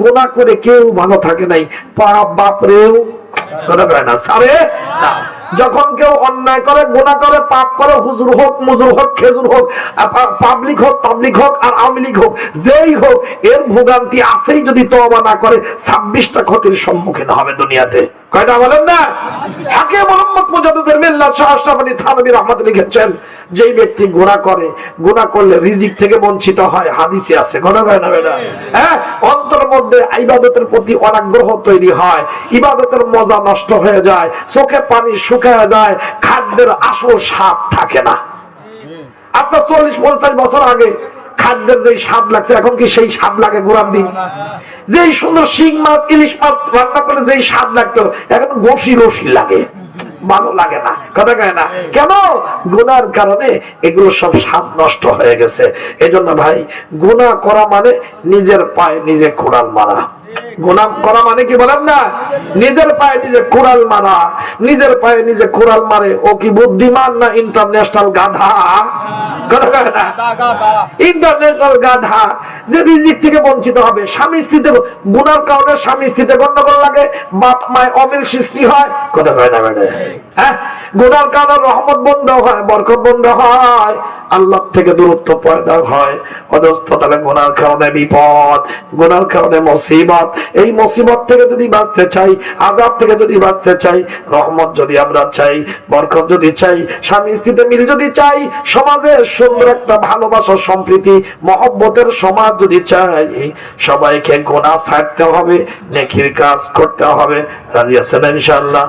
গোনা করে কেউ ভালো থাকে নাই। পাপ বাপরেও। যখন কেউ অন্যায় করে, গোনা করে, পাপ করে, হুজুর হোক, মুজুর হোক, খেজুর হোক পাবলিক হোক পাবলিক হোক, আর আওয়ামী লীগ হোক, যেই হোক, এর ভোগান্তি আছেই যদি তওবা না করে, ছাব্বিশটা ক্ষতির সম্মুখীন হবে দুনিয়াতে। কয়টা বলেন না? হাকে মোহাম্মদ রহমত লিখেছেন ব্যক্তি গুনাহ করে, গুনাহ করলে রিজিক থেকে বঞ্চিত হয়, হাদিসে আছে কয় না? বেটা হ্যাঁ অন্তর মধ্যে ইবাদতের প্রতি অনাগ্রহ তৈরি হয়, ইবাদতের মজা নষ্ট হয়ে যায় চোখে পানি শুকিয়ে যায়, খাদ্যের আসল স্বাদ থাকে না। আচ্ছা চল্লিশ, পঞ্চাশ বছর আগে খাদ্যের যেই স্বাদ লাগছে, এখন কি সেই স্বাদ লাগে গোড়ার দিন? যেই সুন্দর শিং মাছ, ইলিশ মাছ রান্না করলে যেই স্বাদ লাগতো, এখন বসি রসি লাগে। ভালো লাগে না। কথা কয় না? কেন? গুনার কারণে এগুলো সব স্বাদ নষ্ট হয়ে গেছে। এজন্য ভাই গুনাহ করা মানে নিজের পায়ে নিজে কোড়াল মারা। করা মানে কি বলেন না? নিজের পায়ে নিজে কোড়াল মারা। নিজের পায়ে নিজে কোড়াল মারে। ও কি বুদ্ধিমান না ইন্টারন্যাশনাল গাধা? কথা কয় না? ইন্টারনেটাল গাধা। যে রিজিক থেকে বঞ্চিত হবে, স্বামী স্ত্রীতে গুনার কারণে স্বামী স্ত্রীতে গন্ডগোল লাগে, বাপ মায় অমিল সৃষ্টি হয়, কথা কয় না ম্যাডাম? হ্যাঁ? গুনার কারণে রহমত বন্ধ হয়, বরকত বন্ধ হয় আল্লাহ থেকে দূরত্ব পয়দা হয় অদস্ত তাহলে গুনার কারণে বিপদ গুনার কারণে মুসিবত। এই মুসিবত থেকে যদি বাঁচতে চাই আজাব থেকে যদি বাঁচতে চাই, রহমত যদি আমরা চাই, বরকত যদি চাই, স্বামী স্ত্রীতে মিল যদি চাই, সমাজে সুন্দর একটা ভালোবাসা, সম্প্রীতি, মহব্বতের সমাজ যদি চাই সবাইকে গোনা ছাড়তে হবে নেকির কাজ করতে হবে। রাজি আছেন ইনশাল্লাহ